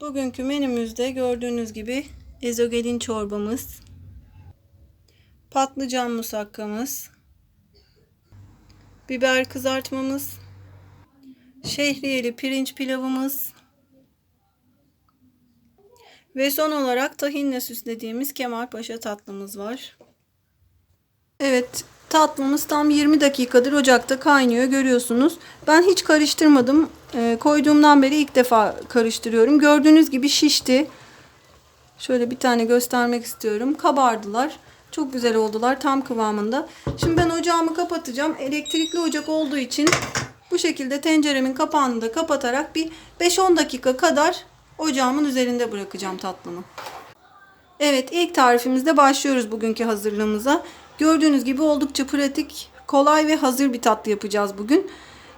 Bugünkü menümüzde gördüğünüz gibi ezogelin çorbamız, patlıcan musakkamız, biber kızartmamız, şehriyeli pirinç pilavımız ve son olarak tahinle süslediğimiz Kemalpaşa tatlımız var. Evet, tatlımız tam 20 dakikadır ocakta kaynıyor görüyorsunuz. Ben hiç karıştırmadım. Ee, koyduğumdan beri ilk defa karıştırıyorum. Gördüğünüz gibi şişti. Şöyle bir tane göstermek istiyorum. Kabardılar. Çok güzel oldular tam kıvamında. Şimdi ben ocağımı kapatacağım. Elektrikli ocak olduğu için bu şekilde tenceremin kapağını da kapatarak bir 5-10 dakika kadar ocağımın üzerinde bırakacağım tatlımı. Evet ilk tarifimizde başlıyoruz bugünkü hazırlığımıza. Gördüğünüz gibi oldukça pratik, kolay ve hazır bir tatlı yapacağız bugün.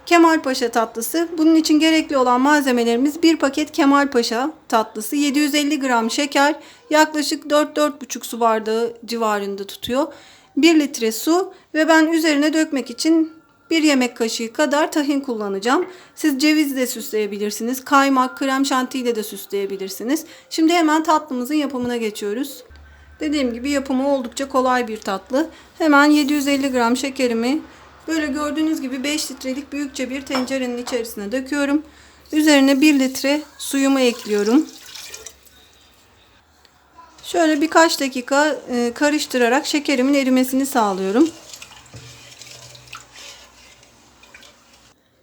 Kemalpaşa tatlısı. Bunun için gerekli olan malzemelerimiz bir paket Kemalpaşa tatlısı, 750 gram şeker, yaklaşık 4-4,5 su bardağı civarında tutuyor. 1 litre su ve ben üzerine dökmek için bir yemek kaşığı kadar tahin kullanacağım. Siz ceviz de süsleyebilirsiniz. Kaymak, krem şanti ile de süsleyebilirsiniz. Şimdi hemen tatlımızın yapımına geçiyoruz. Dediğim gibi yapımı oldukça kolay bir tatlı. Hemen 750 gram şekerimi böyle gördüğünüz gibi 5 litrelik büyükçe bir tencerenin içerisine döküyorum. Üzerine 1 litre suyumu ekliyorum. Şöyle birkaç dakika e, karıştırarak şekerimin erimesini sağlıyorum.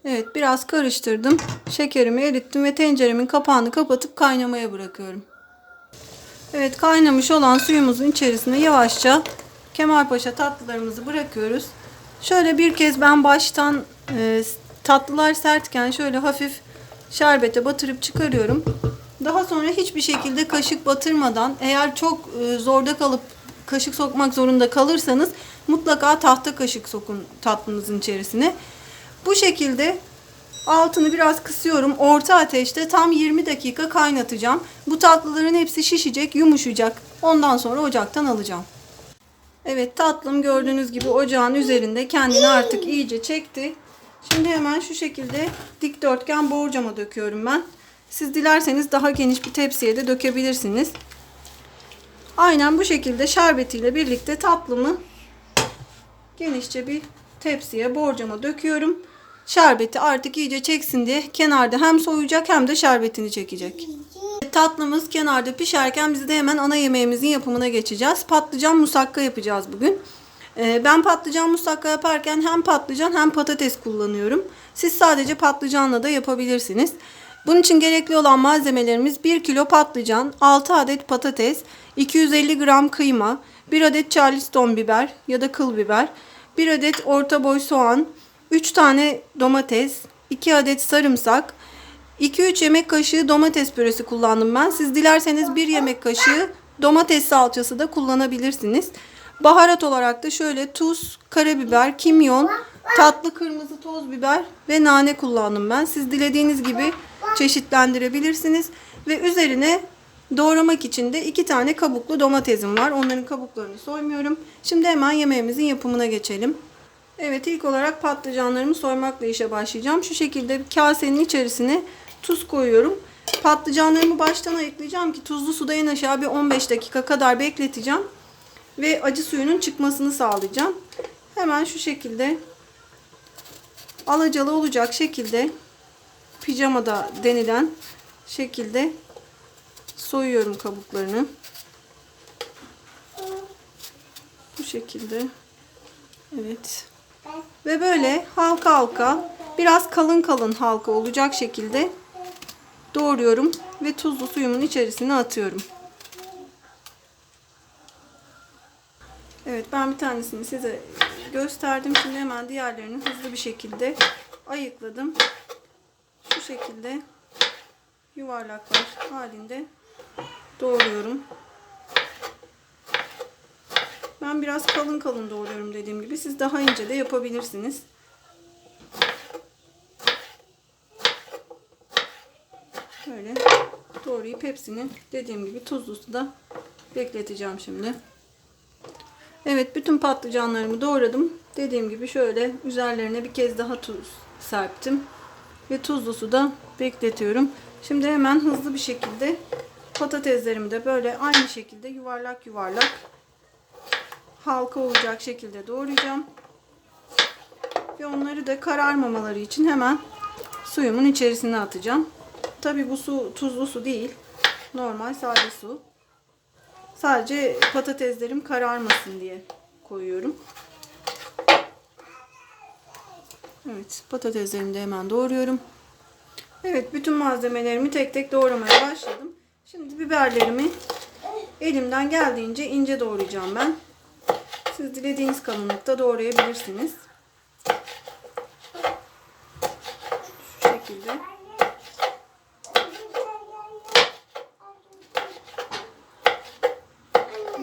Evet biraz karıştırdım. Şekerimi erittim ve tenceremin kapağını kapatıp kaynamaya bırakıyorum. Evet kaynamış olan suyumuzun içerisine yavaşça Kemalpaşa tatlılarımızı bırakıyoruz. Şöyle bir kez ben baştan e, tatlılar sertken şöyle hafif şerbete batırıp çıkarıyorum. Daha sonra hiçbir şekilde kaşık batırmadan eğer çok e, zorda kalıp kaşık sokmak zorunda kalırsanız mutlaka tahta kaşık sokun tatlınızın içerisine. Bu şekilde altını biraz kısıyorum. Orta ateşte tam 20 dakika kaynatacağım. Bu tatlıların hepsi şişecek, yumuşayacak. Ondan sonra ocaktan alacağım. Evet tatlım gördüğünüz gibi ocağın üzerinde kendini artık iyice çekti. Şimdi hemen şu şekilde dikdörtgen borcama döküyorum ben. Siz dilerseniz daha geniş bir tepsiye de dökebilirsiniz. Aynen bu şekilde şerbetiyle birlikte tatlımı genişçe bir tepsiye borcama döküyorum. Şerbeti artık iyice çeksin diye kenarda hem soğuyacak hem de şerbetini çekecek. Tatlımız kenarda pişerken biz de hemen ana yemeğimizin yapımına geçeceğiz. Patlıcan musakka yapacağız bugün. Ee, ben patlıcan musakka yaparken hem patlıcan hem patates kullanıyorum. Siz sadece patlıcanla da yapabilirsiniz. Bunun için gerekli olan malzemelerimiz 1 kilo patlıcan, 6 adet patates, 250 gram kıyma, 1 adet charleston biber ya da kıl biber, 1 adet orta boy soğan, 3 tane domates, 2 adet sarımsak, 2-3 yemek kaşığı domates püresi kullandım ben. Siz dilerseniz 1 yemek kaşığı domates salçası da kullanabilirsiniz. Baharat olarak da şöyle tuz, karabiber, kimyon, tatlı kırmızı toz biber ve nane kullandım ben. Siz dilediğiniz gibi çeşitlendirebilirsiniz. Ve üzerine doğramak için de 2 tane kabuklu domatesim var. Onların kabuklarını soymuyorum. Şimdi hemen yemeğimizin yapımına geçelim. Evet ilk olarak patlıcanlarımı soymakla işe başlayacağım. Şu şekilde bir kasenin içerisine tuz koyuyorum. Patlıcanlarımı baştan ayıklayacağım ki tuzlu suda en aşağı bir 15 dakika kadar bekleteceğim. Ve acı suyunun çıkmasını sağlayacağım. Hemen şu şekilde alacalı olacak şekilde pijamada denilen şekilde soyuyorum kabuklarını. Bu şekilde. Evet. Ve böyle halka halka biraz kalın kalın halka olacak şekilde doğruyorum ve tuzlu suyumun içerisine atıyorum. Evet ben bir tanesini size gösterdim. Şimdi hemen diğerlerini hızlı bir şekilde ayıkladım. Şu şekilde yuvarlaklar halinde doğruyorum. Ben biraz kalın kalın doğruyorum dediğim gibi. Siz daha ince de yapabilirsiniz. Böyle doğrayıp hepsini dediğim gibi tuzlu suda bekleteceğim şimdi. Evet bütün patlıcanlarımı doğradım. Dediğim gibi şöyle üzerlerine bir kez daha tuz serptim. Ve tuzlu suda bekletiyorum. Şimdi hemen hızlı bir şekilde patateslerimi de böyle aynı şekilde yuvarlak yuvarlak halka olacak şekilde doğrayacağım. Ve onları da kararmamaları için hemen suyumun içerisine atacağım. Tabi bu su tuzlu su değil. Normal sade su. Sadece patateslerim kararmasın diye koyuyorum. Evet patateslerimi de hemen doğruyorum. Evet bütün malzemelerimi tek tek doğramaya başladım. Şimdi biberlerimi elimden geldiğince ince doğrayacağım ben. Siz dilediğiniz kalınlıkta doğrayabilirsiniz. Şu şekilde.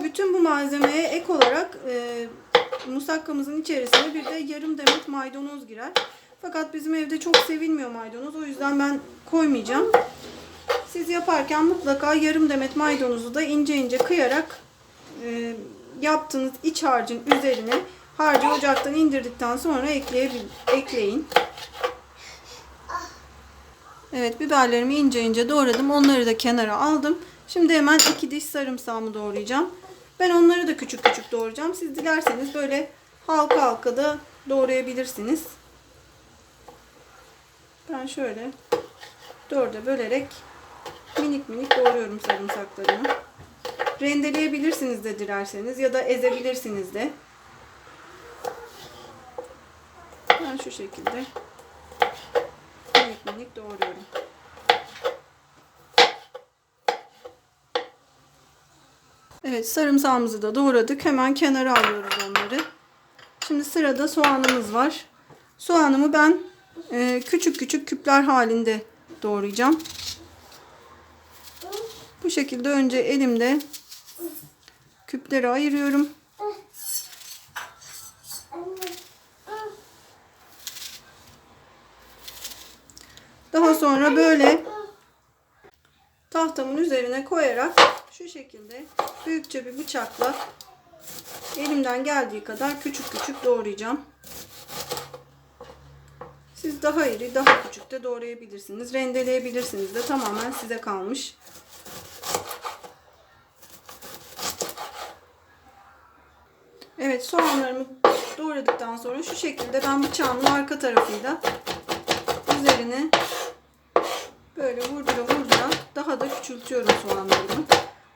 Bütün bu malzemeye ek olarak e, musakkamızın içerisine bir de yarım demet maydanoz girer. Fakat bizim evde çok sevilmiyor maydanoz. O yüzden ben koymayacağım. Siz yaparken mutlaka yarım demet maydanozu da ince ince kıyarak e, yaptığınız iç harcın üzerine harcı ocaktan indirdikten sonra ekleyin. Evet biberlerimi ince ince doğradım. Onları da kenara aldım. Şimdi hemen iki diş sarımsağımı doğrayacağım. Ben onları da küçük küçük doğrayacağım. Siz dilerseniz böyle halka halka da doğrayabilirsiniz. Ben şöyle dörde bölerek minik minik doğruyorum sarımsaklarımı. Rendeleyebilirsiniz de dilerseniz ya da ezebilirsiniz de. Ben şu şekilde minik minik doğruyorum. Evet sarımsağımızı da doğradık. Hemen kenara alıyoruz onları. Şimdi sırada soğanımız var. Soğanımı ben e, küçük küçük küpler halinde doğrayacağım. Bu şekilde önce elimde küpleri ayırıyorum. Daha sonra böyle tahtamın üzerine koyarak şu şekilde büyükçe bir bıçakla elimden geldiği kadar küçük küçük doğrayacağım. Siz daha iri, daha küçük de doğrayabilirsiniz. Rendeleyebilirsiniz de tamamen size kalmış. Evet soğanlarımı doğradıktan sonra şu şekilde ben bıçağımın arka tarafıyla üzerine böyle vurdura vurdura daha da küçültüyorum soğanlarımı.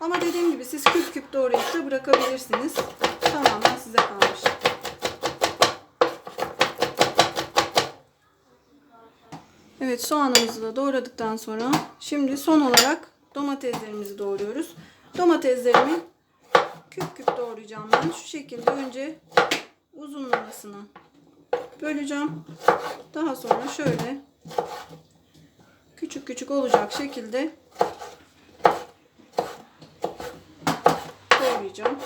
Ama dediğim gibi siz küp küp doğrayıp da bırakabilirsiniz. Tamamen size kalmış. Evet soğanımızı da doğradıktan sonra şimdi son olarak domateslerimizi doğruyoruz. Domateslerimi küp küp doğrayacağım ben. Şu şekilde önce uzunlamasına böleceğim. Daha sonra şöyle küçük küçük olacak şekilde doğrayacağım.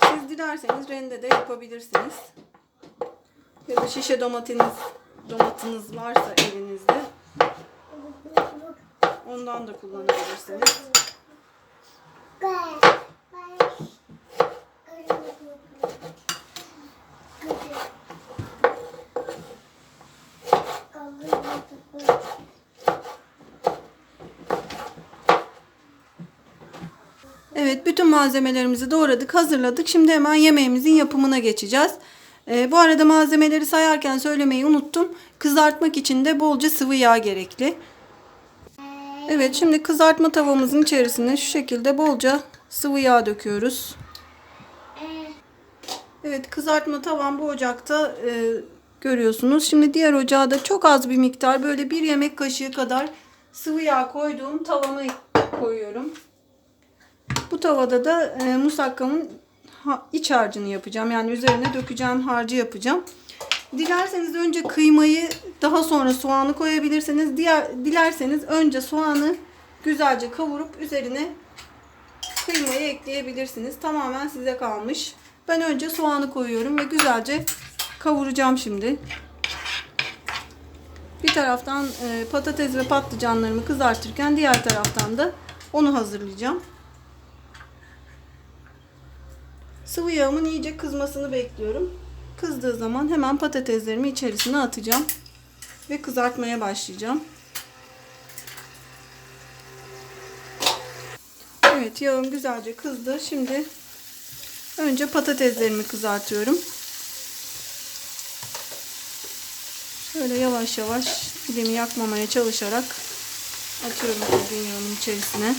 Siz dilerseniz rende de yapabilirsiniz. Ya da şişe domatiniz domatınız varsa elinizde ondan da kullanabilirsiniz. Evet bütün malzemelerimizi doğradık hazırladık. Şimdi hemen yemeğimizin yapımına geçeceğiz. Ee, bu arada malzemeleri sayarken söylemeyi unuttum. Kızartmak için de bolca sıvı yağ gerekli. Evet şimdi kızartma tavamızın içerisine şu şekilde bolca sıvı yağ döküyoruz. Evet kızartma tavam bu ocakta e, görüyorsunuz. Şimdi diğer ocağa da çok az bir miktar böyle bir yemek kaşığı kadar sıvı yağ koyduğum tavamı koyuyorum. Bu tavada da e, musakkamın iç harcını yapacağım. Yani üzerine dökeceğim harcı yapacağım. Dilerseniz önce kıymayı daha sonra soğanı koyabilirsiniz. Diğer dilerseniz önce soğanı güzelce kavurup üzerine kıymayı ekleyebilirsiniz. Tamamen size kalmış. Ben önce soğanı koyuyorum ve güzelce kavuracağım şimdi. Bir taraftan e, patates ve patlıcanlarımı kızartırken diğer taraftan da onu hazırlayacağım. Sıvı yağımın iyice kızmasını bekliyorum. Kızdığı zaman hemen patateslerimi içerisine atacağım ve kızartmaya başlayacağım. Evet yağım güzelce kızdı. Şimdi önce patateslerimi kızartıyorum. Şöyle yavaş yavaş dilimi yakmamaya çalışarak atıyorum közün yağının içerisine.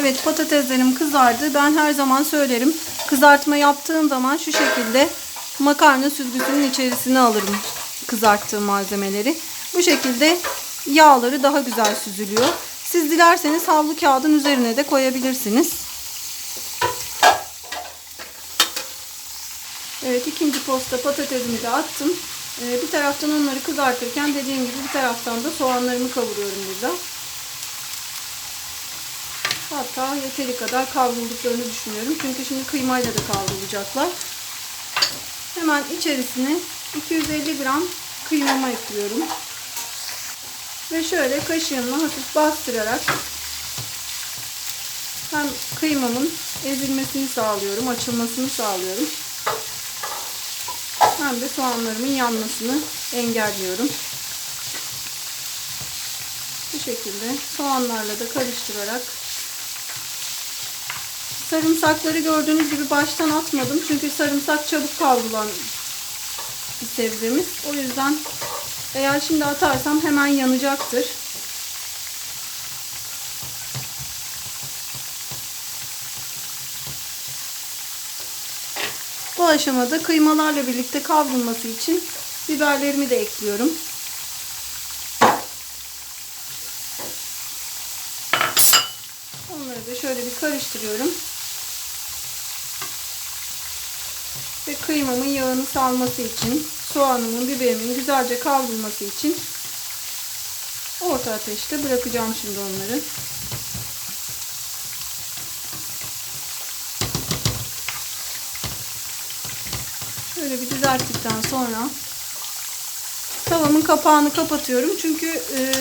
Evet patateslerim kızardı. Ben her zaman söylerim. Kızartma yaptığım zaman şu şekilde makarna süzgüsünün içerisine alırım kızarttığım malzemeleri. Bu şekilde yağları daha güzel süzülüyor. Siz dilerseniz havlu kağıdın üzerine de koyabilirsiniz. Evet ikinci posta patatesimi de attım. Ee, bir taraftan onları kızartırken dediğim gibi bir taraftan da soğanlarımı kavuruyorum burada. Hatta yeteri kadar kavrulduklarını düşünüyorum. Çünkü şimdi kıymayla da kavrulacaklar. Hemen içerisine 250 gram kıymamı ekliyorum. Ve şöyle kaşığımla hafif bastırarak hem kıymamın ezilmesini sağlıyorum, açılmasını sağlıyorum. Hem de soğanlarımın yanmasını engelliyorum. Bu şekilde soğanlarla da karıştırarak sarımsakları gördüğünüz gibi baştan atmadım. Çünkü sarımsak çabuk kavrulan bir sebzemiz. O yüzden eğer şimdi atarsam hemen yanacaktır. Bu aşamada kıymalarla birlikte kavrulması için biberlerimi de ekliyorum. Onları da şöyle bir karıştırıyorum. Kıymamın yağını salması için, soğanımın, biberimin güzelce kavrulması için orta ateşte bırakacağım şimdi onları. Şöyle bir düzelttikten sonra tavamın kapağını kapatıyorum. Çünkü e,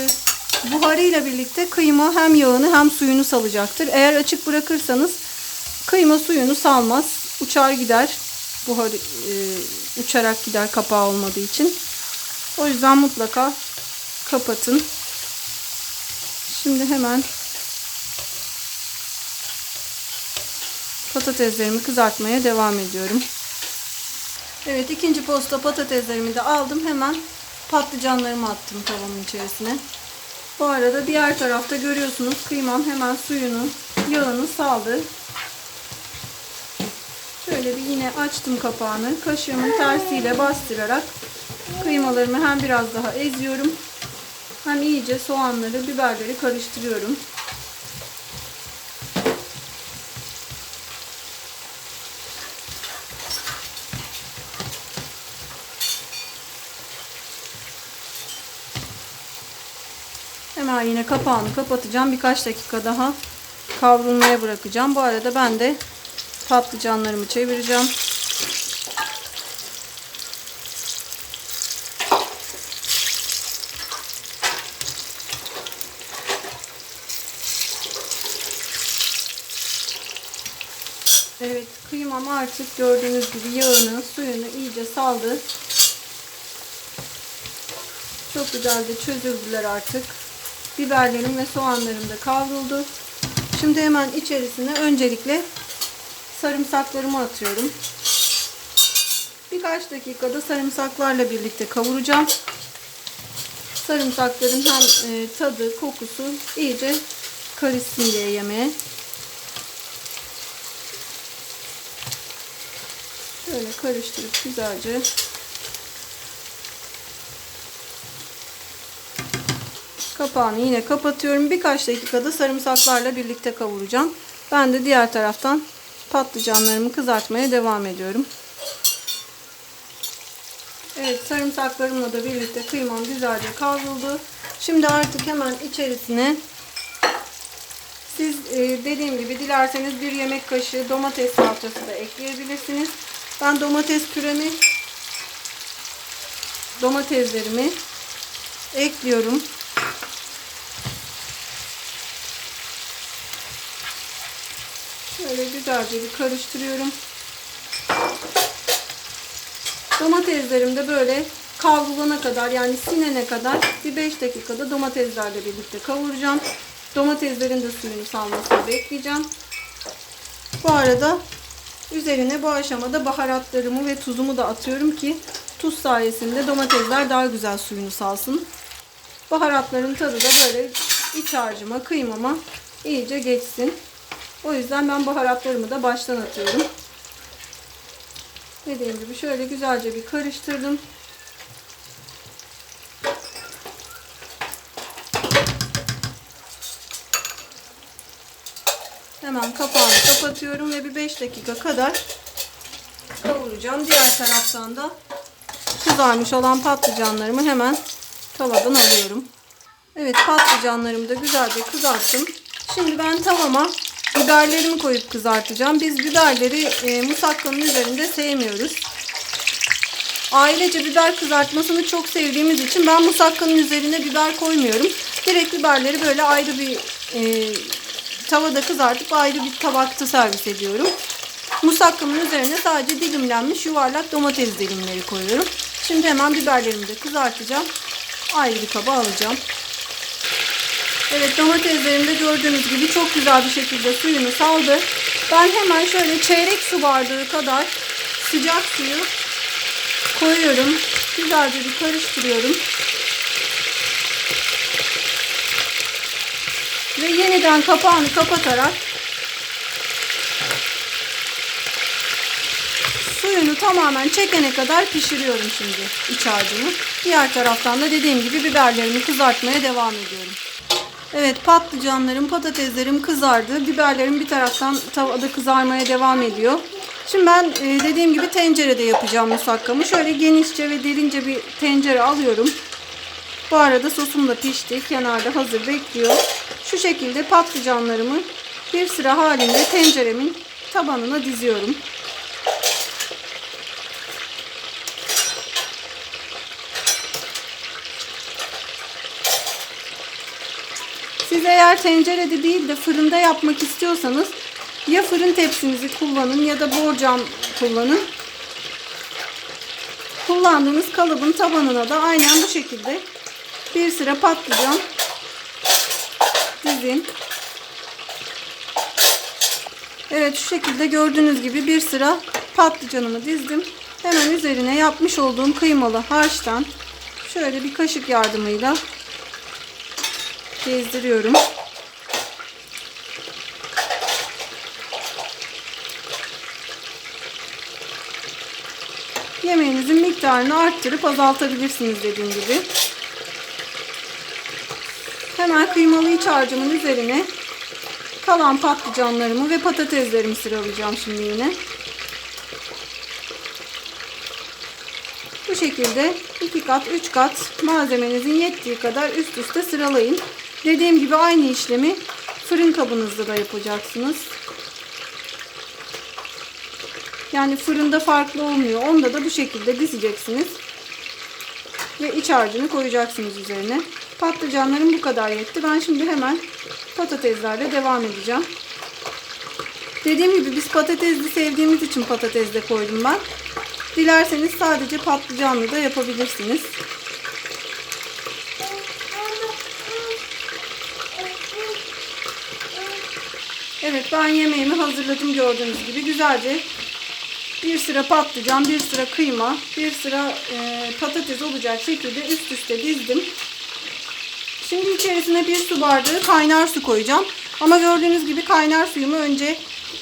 buharıyla birlikte kıyma hem yağını hem suyunu salacaktır. Eğer açık bırakırsanız kıyma suyunu salmaz. Uçar gider. Buhar e, uçarak gider kapağı olmadığı için. O yüzden mutlaka kapatın. Şimdi hemen patateslerimi kızartmaya devam ediyorum. Evet ikinci posta patateslerimi de aldım. Hemen patlıcanlarımı attım tavamın içerisine. Bu arada diğer tarafta görüyorsunuz kıymam hemen suyunu, yağını saldı. Şöyle bir yine açtım kapağını. Kaşığımın tersiyle bastırarak kıymalarımı hem biraz daha eziyorum. Hem iyice soğanları, biberleri karıştırıyorum. Hemen yine kapağını kapatacağım. Birkaç dakika daha kavrulmaya bırakacağım. Bu arada ben de patlıcanlarımı çevireceğim. Evet kıymam artık gördüğünüz gibi yağını suyunu iyice saldı. Çok güzel de çözüldüler artık. Biberlerim ve soğanlarım da kavruldu. Şimdi hemen içerisine öncelikle sarımsaklarımı atıyorum. Birkaç dakikada sarımsaklarla birlikte kavuracağım. Sarımsakların hem e, tadı, kokusu iyice karışsın diye yemeğe. Şöyle karıştırıp güzelce Kapağını yine kapatıyorum. Birkaç dakikada sarımsaklarla birlikte kavuracağım. Ben de diğer taraftan patlıcanlarımı kızartmaya devam ediyorum. Evet sarımsaklarımla da birlikte kıymam güzelce kavruldu. Şimdi artık hemen içerisine siz e, dediğim gibi dilerseniz bir yemek kaşığı domates salçası da ekleyebilirsiniz. Ben domates püremi domateslerimi ekliyorum. Şöyle güzelce bir karıştırıyorum. Domateslerim de böyle kavrulana kadar yani sinene kadar bir 5 dakikada domateslerle birlikte kavuracağım. Domateslerin de suyunu salmasını bekleyeceğim. Bu arada üzerine bu aşamada baharatlarımı ve tuzumu da atıyorum ki tuz sayesinde domatesler daha güzel suyunu salsın. Baharatların tadı da böyle iç harcıma, kıymama iyice geçsin. O yüzden ben baharatlarımı da baştan atıyorum. Dediğim gibi şöyle güzelce bir karıştırdım. Hemen kapağını kapatıyorum ve bir 5 dakika kadar kavuracağım. Diğer taraftan da kızarmış olan patlıcanlarımı hemen tavadan alıyorum. Evet patlıcanlarımı da güzelce kızarttım. Şimdi ben tavama biberlerimi koyup kızartacağım. Biz biberleri e, musakkanın üzerinde sevmiyoruz. Ailece biber kızartmasını çok sevdiğimiz için ben musakkanın üzerine biber koymuyorum. Direkt biberleri böyle ayrı bir e, tavada kızartıp ayrı bir tabakta servis ediyorum. Musakkamın üzerine sadece dilimlenmiş yuvarlak domates dilimleri koyuyorum. Şimdi hemen biberlerimi de kızartacağım. Ayrı bir kaba alacağım. Evet domateslerim de gördüğünüz gibi çok güzel bir şekilde suyunu saldı. Ben hemen şöyle çeyrek su bardağı kadar sıcak suyu koyuyorum. Güzelce bir karıştırıyorum. Ve yeniden kapağını kapatarak suyunu tamamen çekene kadar pişiriyorum şimdi iç harcımı. Diğer taraftan da dediğim gibi biberlerimi kızartmaya devam ediyorum. Evet patlıcanlarım, patateslerim kızardı. Biberlerim bir taraftan tavada kızarmaya devam ediyor. Şimdi ben e, dediğim gibi tencerede yapacağım musakkamı. Şöyle genişçe ve derince bir tencere alıyorum. Bu arada sosum da pişti. Kenarda hazır bekliyor. Şu şekilde patlıcanlarımı bir sıra halinde tenceremin tabanına diziyorum. Siz eğer tencerede değil de fırında yapmak istiyorsanız ya fırın tepsinizi kullanın ya da borcam kullanın. Kullandığınız kalıbın tabanına da aynen bu şekilde bir sıra patlıcan dizin. Evet şu şekilde gördüğünüz gibi bir sıra patlıcanımı dizdim. Hemen üzerine yapmış olduğum kıymalı harçtan şöyle bir kaşık yardımıyla gezdiriyorum. Yemeğinizin miktarını arttırıp azaltabilirsiniz dediğim gibi. Hemen kıymalı iç harcımın üzerine kalan patlıcanlarımı ve patateslerimi sıralayacağım şimdi yine. Bu şekilde 2 kat 3 kat malzemenizin yettiği kadar üst üste sıralayın. Dediğim gibi aynı işlemi fırın kabınızda da yapacaksınız. Yani fırında farklı olmuyor. Onda da bu şekilde dizeceksiniz. Ve iç harcını koyacaksınız üzerine. Patlıcanlarım bu kadar yetti. Ben şimdi hemen patateslerle devam edeceğim. Dediğim gibi biz patatesli sevdiğimiz için patates de koydum ben. Dilerseniz sadece patlıcanlı da yapabilirsiniz. Evet ben yemeğimi hazırladım gördüğünüz gibi. Güzelce bir sıra patlıcan, bir sıra kıyma, bir sıra e, patates olacak şekilde üst üste dizdim. Şimdi içerisine bir su bardağı kaynar su koyacağım. Ama gördüğünüz gibi kaynar suyumu önce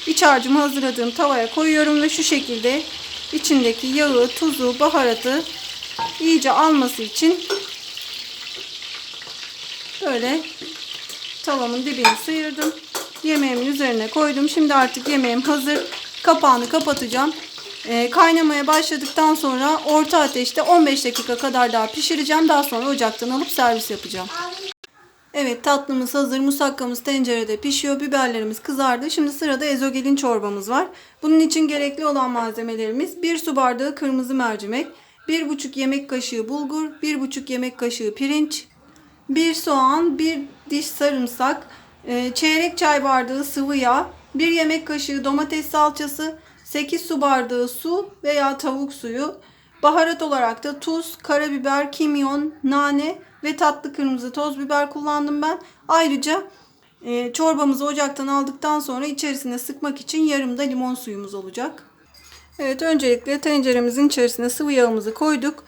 iç harcımı hazırladığım tavaya koyuyorum ve şu şekilde içindeki yağı, tuzu, baharatı iyice alması için böyle tavamın dibini sıyırdım. Yemeğimin üzerine koydum. Şimdi artık yemeğim hazır. Kapağını kapatacağım. Ee, kaynamaya başladıktan sonra orta ateşte 15 dakika kadar daha pişireceğim. Daha sonra ocaktan alıp servis yapacağım. Evet tatlımız hazır. Musakkamız tencerede pişiyor. Biberlerimiz kızardı. Şimdi sırada ezogelin çorbamız var. Bunun için gerekli olan malzemelerimiz 1 su bardağı kırmızı mercimek, 1,5 yemek kaşığı bulgur, 1,5 yemek kaşığı pirinç, 1 soğan, 1 diş sarımsak, e, çeyrek çay bardağı sıvı yağ, 1 yemek kaşığı domates salçası, 8 su bardağı su veya tavuk suyu, Baharat olarak da tuz, karabiber, kimyon, nane ve tatlı kırmızı toz biber kullandım ben. Ayrıca e, çorbamızı ocaktan aldıktan sonra içerisine sıkmak için yarım da limon suyumuz olacak. Evet öncelikle tenceremizin içerisine sıvı yağımızı koyduk.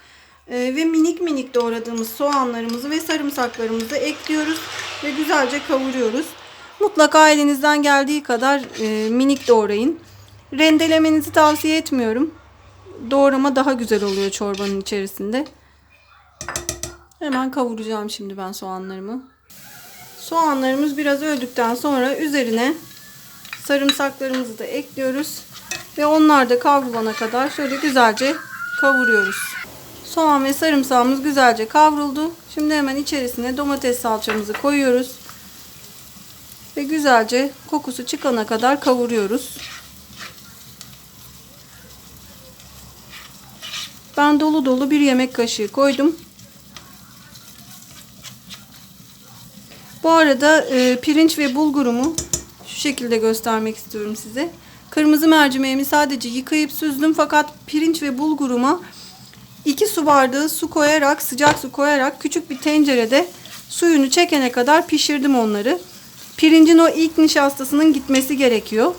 E, ve minik minik doğradığımız soğanlarımızı ve sarımsaklarımızı ekliyoruz ve güzelce kavuruyoruz. Mutlaka elinizden geldiği kadar e, minik doğrayın. Rendelemenizi tavsiye etmiyorum. Doğrama daha güzel oluyor çorbanın içerisinde. Hemen kavuracağım şimdi ben soğanlarımı. Soğanlarımız biraz öldükten sonra üzerine sarımsaklarımızı da ekliyoruz. Ve onlar da kavrulana kadar şöyle güzelce kavuruyoruz. Soğan ve sarımsağımız güzelce kavruldu. Şimdi hemen içerisine domates salçamızı koyuyoruz. Ve güzelce kokusu çıkana kadar kavuruyoruz. Ben dolu dolu bir yemek kaşığı koydum. Bu arada e, pirinç ve bulgurumu şu şekilde göstermek istiyorum size. Kırmızı mercimeğimi sadece yıkayıp süzdüm fakat pirinç ve bulguruma 2 su bardağı su koyarak sıcak su koyarak küçük bir tencerede suyunu çekene kadar pişirdim onları. Pirincin o ilk nişastasının gitmesi gerekiyor.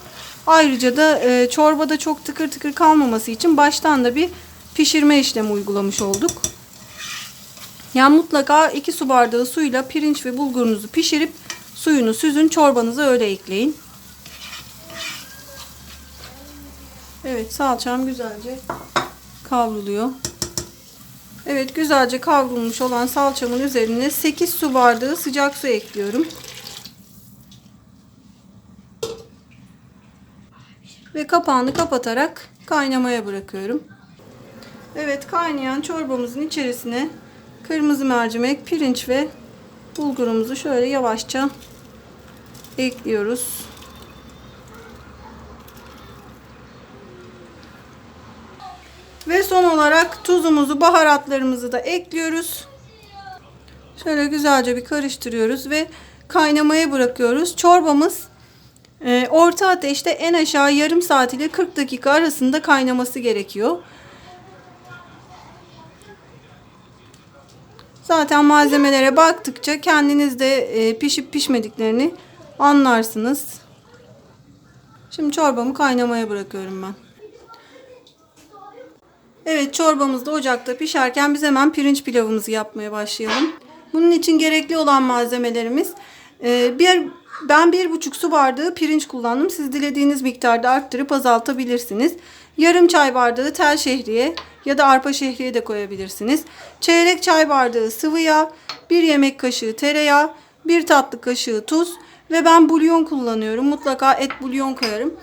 Ayrıca da e, çorbada çok tıkır tıkır kalmaması için baştan da bir pişirme işlemi uygulamış olduk. Yani mutlaka 2 su bardağı suyla pirinç ve bulgurunuzu pişirip suyunu süzün çorbanıza öyle ekleyin. Evet salçam güzelce kavruluyor. Evet güzelce kavrulmuş olan salçamın üzerine 8 su bardağı sıcak su ekliyorum. Ve kapağını kapatarak kaynamaya bırakıyorum. Evet kaynayan çorbamızın içerisine kırmızı mercimek, pirinç ve bulgurumuzu şöyle yavaşça ekliyoruz. Ve son olarak tuzumuzu, baharatlarımızı da ekliyoruz. Şöyle güzelce bir karıştırıyoruz ve kaynamaya bırakıyoruz. Çorbamız e, orta ateşte en aşağı yarım saat ile 40 dakika arasında kaynaması gerekiyor. Zaten malzemelere baktıkça kendiniz de e, pişip pişmediklerini anlarsınız. Şimdi çorbamı kaynamaya bırakıyorum ben. Evet çorbamız da ocakta pişerken biz hemen pirinç pilavımızı yapmaya başlayalım. Bunun için gerekli olan malzemelerimiz e, bir ben bir buçuk su bardağı pirinç kullandım. Siz dilediğiniz miktarda arttırıp azaltabilirsiniz. Yarım çay bardağı tel şehriye ya da arpa şehriye de koyabilirsiniz. Çeyrek çay bardağı sıvı yağ, bir yemek kaşığı tereyağı, bir tatlı kaşığı tuz ve ben bulyon kullanıyorum. Mutlaka et bulyon koyarım.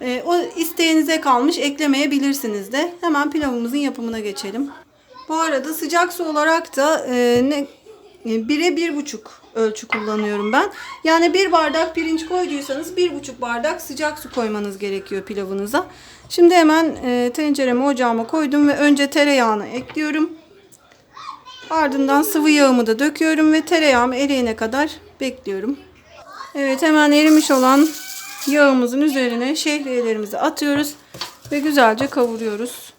E, o isteğinize kalmış eklemeyebilirsiniz de. Hemen pilavımızın yapımına geçelim. Bu arada sıcak su olarak da e, ne e, bire bir buçuk ölçü kullanıyorum ben. Yani bir bardak pirinç koyduysanız bir buçuk bardak sıcak su koymanız gerekiyor pilavınıza. Şimdi hemen e, tenceremi ocağıma koydum ve önce tereyağını ekliyorum. Ardından sıvı yağımı da döküyorum ve tereyağım eriyene kadar bekliyorum. Evet hemen erimiş olan yağımızın üzerine şehriyelerimizi atıyoruz ve güzelce kavuruyoruz.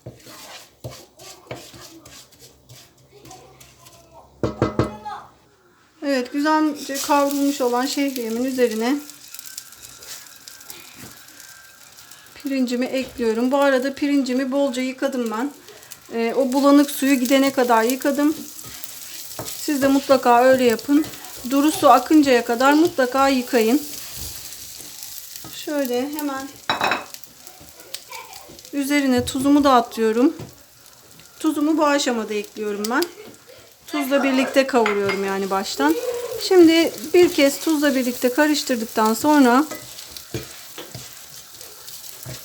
Evet güzelce kavrulmuş olan şehriyemin üzerine pirincimi ekliyorum. Bu arada pirincimi bolca yıkadım ben. Ee, o bulanık suyu gidene kadar yıkadım. Siz de mutlaka öyle yapın. Duru su akıncaya kadar mutlaka yıkayın. Şöyle hemen üzerine tuzumu da atıyorum. Tuzumu bu aşamada ekliyorum ben. Tuzla birlikte kavuruyorum yani baştan. Şimdi bir kez tuzla birlikte karıştırdıktan sonra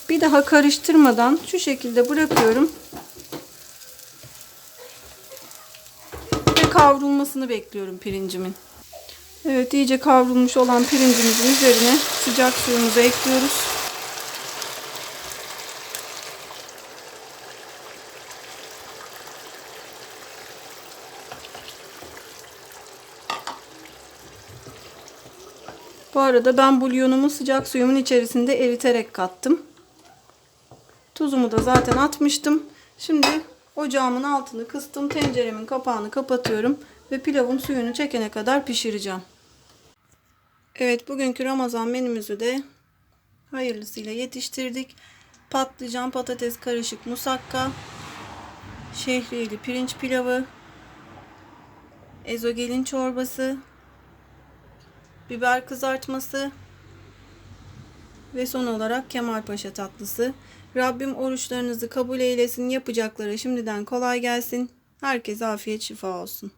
bir daha karıştırmadan şu şekilde bırakıyorum. Ve kavrulmasını bekliyorum pirincimin. Evet iyice kavrulmuş olan pirincimizin üzerine sıcak suyumuzu ekliyoruz. Bu arada ben bulyonumu sıcak suyumun içerisinde eriterek kattım. Tuzumu da zaten atmıştım. Şimdi Ocağımın altını kıstım. Tenceremin kapağını kapatıyorum. Ve pilavın suyunu çekene kadar pişireceğim. Evet bugünkü Ramazan menümüzü de hayırlısıyla yetiştirdik. Patlıcan patates karışık musakka, şehriyeli pirinç pilavı, ezogelin çorbası, biber kızartması ve son olarak Kemalpaşa tatlısı. Rabbim oruçlarınızı kabul eylesin. Yapacakları şimdiden kolay gelsin. Herkese afiyet şifa olsun.